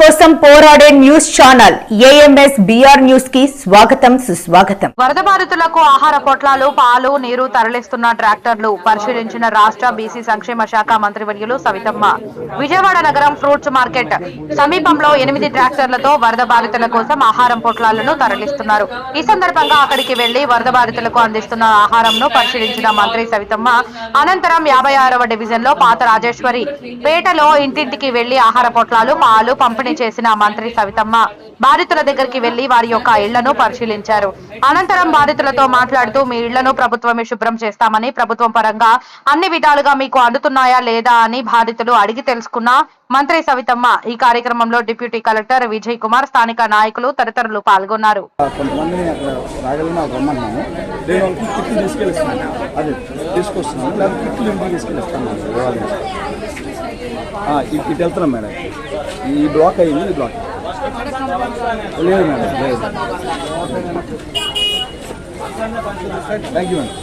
కోసం పోరాడే news channel AMS BR న్యూస్కి స్వాగతం సుస్వాగతం. వరద బాధితులకు ఆహార పొట్లాలు పాలు నీరు తరలిస్తున్న ట్రాక్టర్లు పరిశీలించిన రాష్ట్ర బీసీ సంక్షేమ శాఖ మంత్రివర్యులు సవితమ్మ. విజయవాడ నగరం ఫ్రూట్స్ మార్కెట్ సమీపంలో ఎనిమిది ట్రాక్టర్లతో వరద బాధితుల కోసం ఆహారం పొట్లాలను తరలిస్తున్నారు. ఈ సందర్భంగా అక్కడికి వెళ్ళి వరద బాధితులకు అందిస్తున్న ఆహారంను పరిశీలించిన మంత్రి సవితమ్మ అనంతరం యాభై ఆరవ డివిజన్లో పాత రాజేశ్వరి పేటలో ఇంటింటికి వెళ్ళి ఆహార పొట్లాలు పాలు పంపిణీ చేసిన మంత్రి సవితమ్మ బాధితుల దగ్గరికి వెళ్ళి వారి యొక్క ఇళ్ళను పరిశీలించారు. అనంతరం బాధితులతో మాట్లాడుతూ మీ ఇళ్ళను ప్రభుత్వమే శుభ్రం చేస్తామని ప్రభుత్వం పరంగా అన్ని విధాలుగా మీకు అందుతున్నాయా లేదా అని బాధితులు అడిగి తెలుసుకున్న మంత్రి సవితమ్మ ఈ కార్యక్రమంలో డిప్యూటీ కలెక్టర్ విజయ్ కుమార్ స్థానిక నాయకులు తదితరులు పాల్గొన్నారు. తీసుకొస్తున్నాను. ఇటు వెళ్తున్నాం మేడం. ఈ బ్లాక్ అయింది ఈ బ్లాక్. లేదు మేడం లేదు. థ్యాంక్ యూ మేడం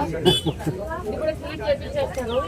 ఇప్పుడు క్లీన్ చేపించేస్తారు